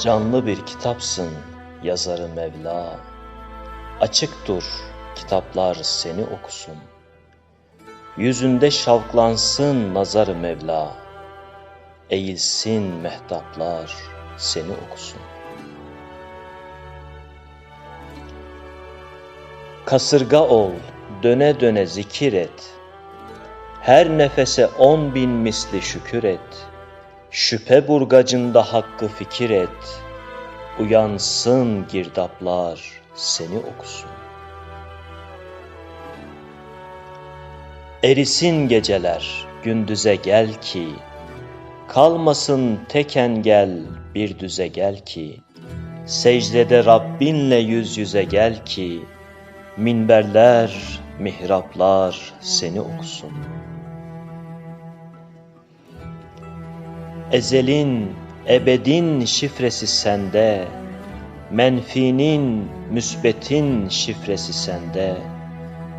Canlı bir kitapsın yazarı Mevla. Açık dur kitaplar seni okusun. Yüzünde şavklansın nazarı Mevla. Eğilsin mehtaplar seni okusun. Kasırga ol, döne döne zikir et. Her nefese on bin misli şükür et. Şüphe burgacında hakkı fikir et. Uyansın girdaplar seni okusun. Erisin geceler gündüze gel ki, Kalmasın teken gel bir düze gel ki, Secdede Rabbinle yüz yüze gel ki, Minberler, mihraplar seni okusun. Ezelin, ebedin şifresi sende, Menfinin, müsbetin şifresi sende.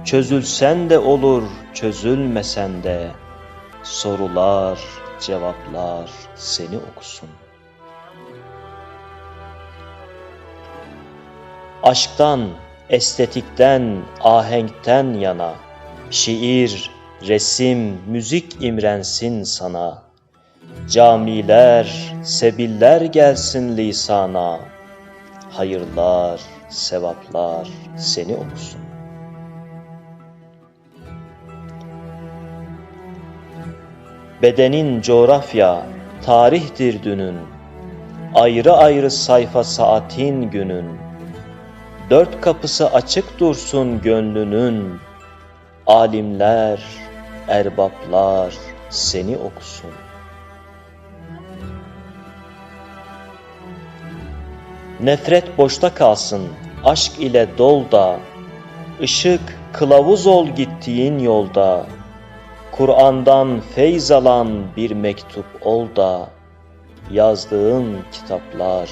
Çözülsen de olur, çözülmesen de, Sorular, cevaplar seni okusun. Aşktan, estetikten, ahenkten yana, Şiir, resim, müzik imrensin sana. Camiler, sebiller gelsin lisana. Hayırlar, sevaplar seni okusun. Bedenin coğrafya, tarihtir dünün. Ayrı ayrı sayfa saatin günün. Dört kapısı açık dursun gönlünün. Alimler, erbaplar seni okusun. Nefret boşta kalsın, aşk ile dol da, ışık kılavuz ol gittiğin yolda. Kur'an'dan feyz alan bir mektup ol da, yazdığın kitaplar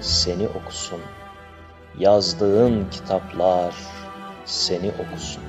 seni okusun. Yazdığın kitaplar seni okusun.